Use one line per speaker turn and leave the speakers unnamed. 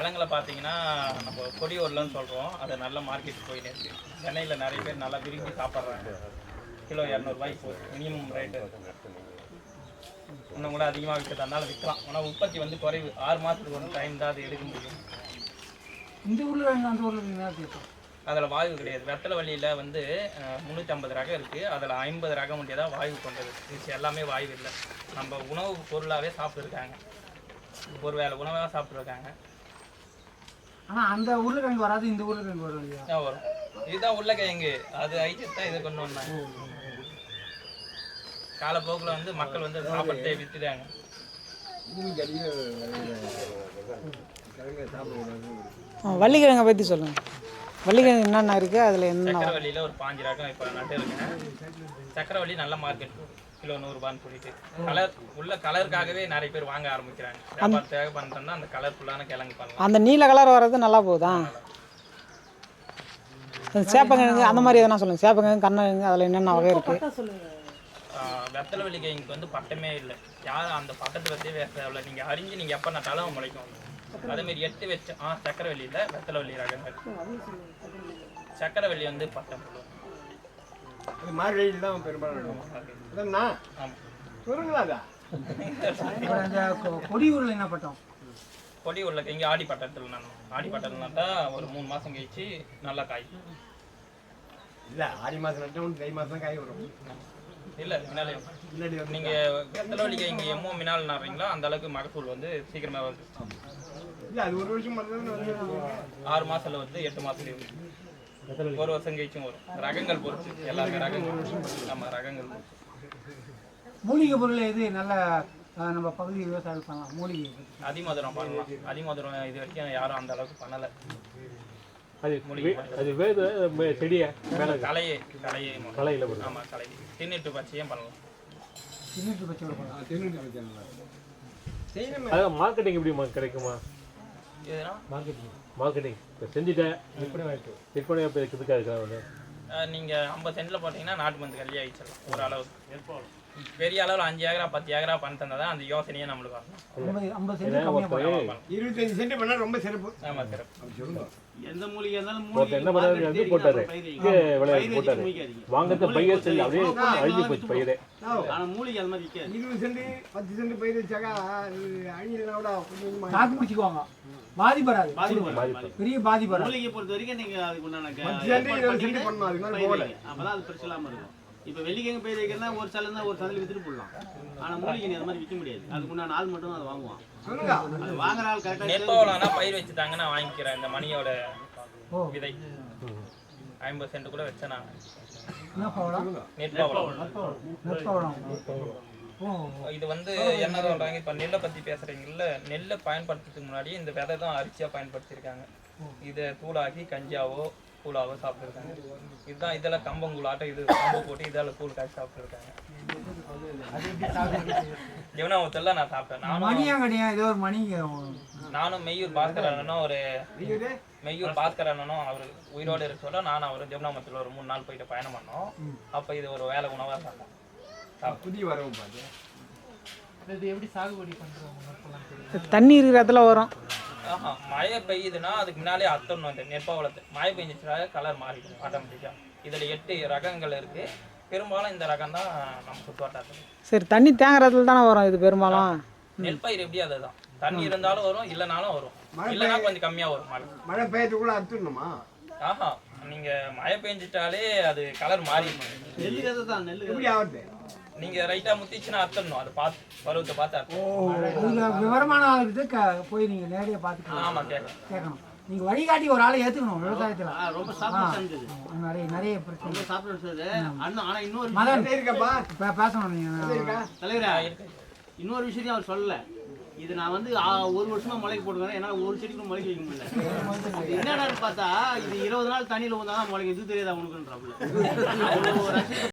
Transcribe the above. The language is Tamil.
கிழங்குல பார்த்தீங்கன்னா நம்ம கொடி உருளைன்னு சொல்கிறோம் அது நல்ல மார்க்கெட் போயின்னு இருக்கு. சென்னையில் நிறைய பேர் நல்லா விரும்பி சாப்பிட்றாங்க. கிலோ இரநூறுபாய்க்கு போகுது மினிமம் ரேட்டு இன்னும் கூட அதிகமாக விற்கிறதுனால விற்கலாம் ஆனால் உற்பத்தி வந்து குறைவு. ஆறு மாதத்துக்கு ஒரு டைம் தான் அது எடுக்க முடியும்.
இந்த ஊர்ல அந்த ஊர்ல
அதில் வாயு கிடையாது. வெத்தலை வழியில் வந்து முந்நூற்றி ஐம்பது ரகம் இருக்குது அதில் ஐம்பது ரகம் முடிய தான் வாயு கொண்டது. மிச்சம் எல்லாமே வாயு இல்லை. நம்ம உணவு பொருளாகவே சாப்பிட்ருக்காங்க ஒரு வேளை உணவாக சாப்பிட்ருக்காங்க
ஆனா அந்த உருளைக்கிழங்கு வராது இந்த உருளைக்கிழங்கு வரும்
வரும். இதுதான் உருளைக்கிழங்கு. அது ஐட்டத்தை தான் இதை கொண்டு வந்தாங்க காலப்போக்கில் வந்து மக்கள் வந்து சாப்பிட்டே வித்துட்டாங்க.
வள்ளிக்கிழங்கை பற்றி சொல்லுங்கள் வள்ளிக்கிழங்கு என்னென்ன இருக்குது அதில் என்ன
சக்கரவள்ளியில் ஒரு பாஞ்சு ரகம் இப்போ நட்டு இருக்கேன். சக்கரவள்ளி நல்ல மார்க்கெட் கிலோ நூறுரூபான்னு சொல்லிட்டு. கலர் உள்ள கலருக்காகவே நிறைய பேர் வாங்க ஆரம்பிக்கிறாங்க. வியாபாரத்துக்காக பண்ணுறோம்னா அந்த கலர்ஃபுல்லான கிழங்கு பண்ணலாம்.
அந்த நீல கலர் வர்றது நல்லா போகுதா? அந்த சேப்பங்கிழங்கு அந்த மாதிரி எதனா சொல்லுங்கள் சேப்பங்கிழங்கு கண்ணகிழங்கு அதில் என்னென்ன வகை இருக்குது
வெத்தலை வெள்ளி கிழங்குக்கு வந்து பட்டமே இல்லை. யாரும் அந்த பட்டத்தை பற்றியே பேச தேவையில்ல நீங்கள் அறிஞ்சு நீங்கள் எப்போ நட்டாலும் முளைக்கும். அதேமாரி எட்டு வச்ச ஆ சக்கரவள்ளியில் வெத்தலை வெள்ளி ரகங்கள் சக்கரவள்ளி வந்து பட்டம் போடும்
அது மார்கழியில் தான் பெரும்பாலும் நடுவோம் அதாண்ணா
ஆமாம்
சொல்லுங்களா அதா
அப்புறம் அந்த கொடி உருளை என்ன பட்டம்?
கொடி உள்ள இங்கே ஆடி பட்டத்தில் நான் ஆடி பட்டத்தில் ஒரு மூணு மாதம் கழிச்சு நல்லா காய்.
இல்லை ஆடி மாதம் நட்டோம் தை மாதம் தான் காய் வரும்.
இல்லை
வந்து
நீங்கள் வெத்தலை வெள்ளி கிழங்கு எம்மோ மினால் நடுறீங்களோ அந்த அளவுக்கு மகசூல் வந்து சீக்கிரமாக வருது.
இல்லை அது ஒரு வருஷம்
ஆறு மாசத்துல வந்து எட்டு மாசத்துலேயும் ஒரு வருஷம் கழிச்சும் வரும். ரகங்கள் பொறுத்து எல்லாமே ரகங்கள் ஆமாம் ரகங்கள் பொறுத்து
மூலிகை பொருள் எது நல்ல நம்ம பகுதி விவசாயம் பண்ணலாம். மூலிகை.
அதிமதுரம் பண்ணலாம். அதிமதுரம் இது வரைக்கும் யாரும் அந்த அளவுக்கு பண்ணலை.
அது அது வேறு செடியா மேலே
கலையே கலையே
கலையில்
ஆமாம் கலை தின்னுட்டு பச்சையும் பண்ணலாம்.
சின்னத்து பச்சை பண்ணலாம்.
செய்யணுமே
அதான் மார்க்கெட்டிங் எப்படி மா- கிடைக்குமா? மார்க்கெட்டிங் மார்க்கெட்டிங் இப்போ செஞ்சுட்டேன் விற்பனை ஆகிட்டு விற்பனை இப்போ இதுக்காக இருக்கலாம் வந்து
அஹ், நீங்க ஐம்பது சென்ட்ல போட்டீங்கன்னா நாட்டு மருந்து கல்வி ஆயிடுச்சிடலாம் ஒரு அளவுக்கு. பெரிய அளவில் அஞ்சு ஏக்கரா பத்து ஏக்கரா பண்ணிட்டு இருந்தால் தான் அந்த யோசனையே நம்மளுக்கு
பண்ணலாம்.
இருபத்தஞ்சு சென்ட் பண்ணால் ரொம்ப சிறப்பு.
ஆமாம் சிறப்பு.
எந்த மூலிகை இருந்தாலும் மூலிகை
என்ன பண்ணாரு?
market
அது போட்டாரு. விளையாட போட்டாரு. அப்படியே அழிஞ்சு போச்சு பயிரே.
மூலிகை மாதிரி
இருபது சென்ட் பத்து சென்ட் பயிர் வச்சாக்கா அது அழியலாம் கூட
தாக்கு பிடிச்சிக்குவாங்க. பாதிப்பு வராது.
பாதிப்பு வரும்.
பாதிப்பு
பெரிய பாதிப்பு வராது.
மூலிகையை பொறுத்த வரைக்கும் நீங்க அதுக்கு உண்டான
பண்ணணும் அதுக்கு மேலே
அது பிரச்சனை இருக்கும். இப்ப வெள்ளிக்கிழங்கு பயிர் வைக்கிறதா ஒரு சலம் ஒரு சந்தையில் வித்துட்டு போடலாம். ஆனா மூலிகை நீ அது மாதிரி விற்க முடியாது. அதுக்கு உண்டான ஆள் மட்டும் அதை வாங்குவான்.
சொல்லுங்க.
அது வாங்குற ஆள் கரெக்டா
நெற்பவளம்னா பயிர் வச்சுட்டாங்க நான் வாங்கிக்கிறேன். இந்த மணியோட விதை. ஐம்பது சென்ட் கூட வச்சேன் நான். இது வந்து என்ன சொல்றாங்க இப்ப நெல்லை பத்தி பேசுறீங்கல்ல நெல்லை பயன்படுத்துறதுக்கு முன்னாடி இந்த விதை தான் அரிசியா பயன்படுத்தியிருக்காங்க. இதை தூளாக்கி கஞ்சாவோ கூழாவோ சாப்பிட்டுருக்காங்க. இதுதான் இதில் கம்பங்கூழாட்டம் இது கம்பு போட்டு இதால கூழ் காய்ச்சி சாப்பிட்டுருக்காங்க. ஜீவனாமத்தில் நான் சாப்பிட்டேன். நானும் நானும் மெய்யூர் பாஸ்கர் அண்ணனும் ஒரு மெய்யூர்? பாஸ்கர் அண்ணனும் அவர் உயிரோடு இருக்க சொல்ல நானும் அவர் ஜெவனாமத்தில் ஒரு மூணு நாள் போயிட்டு பயணம் பண்ணோம். அப்போ இது ஒரு வேலை உணவாக சாப்பிட்டோம்.
புதிய வரவும் பார்த்து
தண்ணி இருக்கிற இடத்துல வரும்.
ஆஹா மழை பெய்யுதுன்னா அதுக்கு முன்னாலே அத்தணும் அந்த நெற்பவளத்தை. மழை பெஞ்சிச்சுனாலே கலர் மாறிடும் ஆட்டோமேட்டிக்காக இதில் எட்டு ரகங்கள் இருக்கு. பெரும்பாலும் இந்த ரகம் தான் நம்ம சுற்றுவட்டாரத்தில்.
சரி தண்ணி தேங்குற இடத்துல தானே வரும் இது பெரும்பாலும்?
நெல் பயிர் எப்படி அதுதான் தண்ணி இருந்தாலும் வரும் இல்லைனாலும் வரும். இல்லைன்னா கொஞ்சம் கம்மியாக வரும் மழை.
மழை பெய்யறதுக்குள்ள அறுத்துடணுமா?
ஆஹா நீங்க மழை பெஞ்சிட்டாலே அது கலர் மாறிடும்.
நெல்லு கதை தான் நெல்லு
எப்படி ஆகுது
நீங்க ரைட்டா முத்திச்சுன்னா அர்த்தணும் அதை பார்த்து பருவத்தை பார்த்து அர்த்தம்.
அதுக்கு விவரமான ஆளுக்கு போய் நீங்க நேரடியாக பார்த்துக்கலாம்
ஆமா கேட்க
கேட்கணும் நீங்க வழிகாட்டி ஒரு ஆளை ஏத்துக்கணும் விவசாயத்துல.
ரொம்ப சாப்பிட்டு
நிறைய நிறைய பிரச்சனை.
ரொம்ப சாப்பிட்டு அண்ணன் ஆனா இன்னொரு
மதன்
இருக்கப்பா
பேசணும் நீங்க.
தலைவரா இன்னொரு விஷயத்தையும் அவர் சொல்லல. இது நான் வந்து ஒரு வருஷமா முளைக்கு போட்டுக்கிறேன். என்னால ஒரு செடிக்கு கூட முளைக்க வைக்க முடியல. இது என்னடான்னு பார்த்தா இது இருபது நாள் தண்ணியில ஊந்தாதான் முளைக்கும் இது தெரியாதா ரசித்து